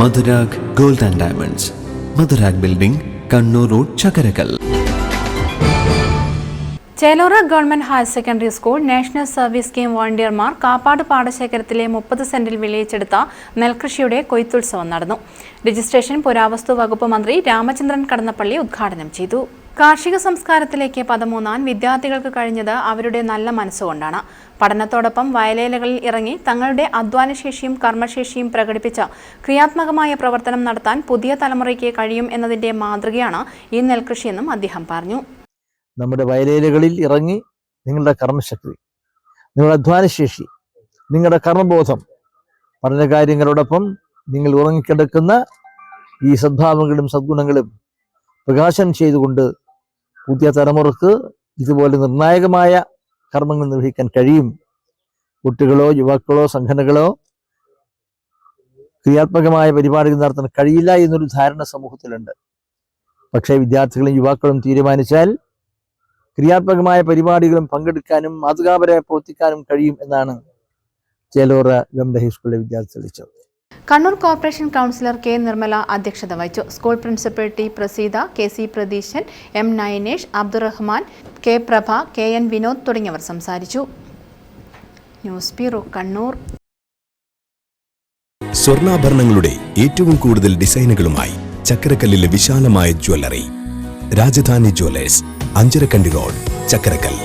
Madhurag gold and diamonds. Madhurag building Kannur road Chakkarakkal. Chelora government higher secondary school national service scheme വോളണ്ടിയർമാർ Kappad പാടശേഖരത്തിലെ മുപ്പത് സെന്റിൽ വിളയിച്ചെടുത്ത നെൽകൃഷിയുടെ കൊയ്ത്തുത്സവം നടന്നു. Registration പുരാവസ്തു വകുപ്പ് മന്ത്രി രാമചന്ദ്രൻ കടന്നപ്പള്ളി ഉദ്ഘാടനം ചെയ്തു. കാർഷിക സംസ്കാരത്തിലേക്ക് പദമൂന്നാൻ വിദ്യാർത്ഥികൾക്ക് കഴിഞ്ഞത് അവരുടെ നല്ല മനസ്സുകൊണ്ടാണ്. പഠനത്തോടൊപ്പം വയലേലകളിൽ ഇറങ്ങി തങ്ങളുടെ അധ്വാനശേഷിയും കർമ്മശേഷിയും പ്രകടിപ്പിച്ച ക്രിയാത്മകമായ പ്രവർത്തനം നടത്താൻ പുതിയ തലമുറയ്ക്ക് കഴിയും എന്നതിന്റെ മാതൃകയാണ് ഈ നെൽകൃഷിയെന്നും അദ്ദേഹം പറഞ്ഞു. നമ്മുടെ വയലേലകളിൽ ഇറങ്ങി നിങ്ങളുടെ കർമ്മശക്തി നിങ്ങളുടെ അധ്വാനശേഷി നിങ്ങളുടെ കർമ്മബോധം പഠന കാര്യങ്ങളോടൊപ്പം നിങ്ങൾ ഉറങ്ങിക്കിടക്കുന്ന ഈ സദ്ഭാവങ്ങളും സദ്ഗുണങ്ങളും പ്രകാശനം ചെയ്തുകൊണ്ട് പുതിയ തലമുറയ്ക്ക് ഇതുപോലെ നിർണായകമായ കർമ്മങ്ങൾ നിർവഹിക്കാൻ കഴിയും. കുട്ടികളോ യുവാക്കളോ സംഘടനകളോ ക്രിയാത്മകമായ പരിപാടികൾ നടത്താൻ കഴിയില്ല എന്നൊരു ധാരണ സമൂഹത്തിലുണ്ട്. പക്ഷേ വിദ്യാർത്ഥികളും യുവാക്കളും തീരുമാനിച്ചാൽ ക്രിയാത്മകമായ പരിപാടികളും പങ്കെടുക്കാനും മാതൃകാപരമായി പ്രവർത്തിക്കാനും കഴിയും എന്നാണ് ചേലോറ ഗവൺമെന്റ് ഹൈസ്കൂളിലെ വിദ്യാർത്ഥി Kannur corporation councillor K Nirmala അധ്യക്ഷത വഹിച്ചു. School principal T Praseetha K C Pratheeshan M Nayanesh Abdurahman K Prabha K N Vinod തുടങ്ങിയവർ സംസാരിച്ചു. News bureau Kannur. സ്വർണാഭരണങ്ങളുടെ ഏറ്റവും കൂടുതൽ ഡിസൈനുകളുമായി ചക്കരക്കല്ലിലെ വിശാലമായ jewellery. Rajadhani jewellers Anjarakandy road Chakkarakkal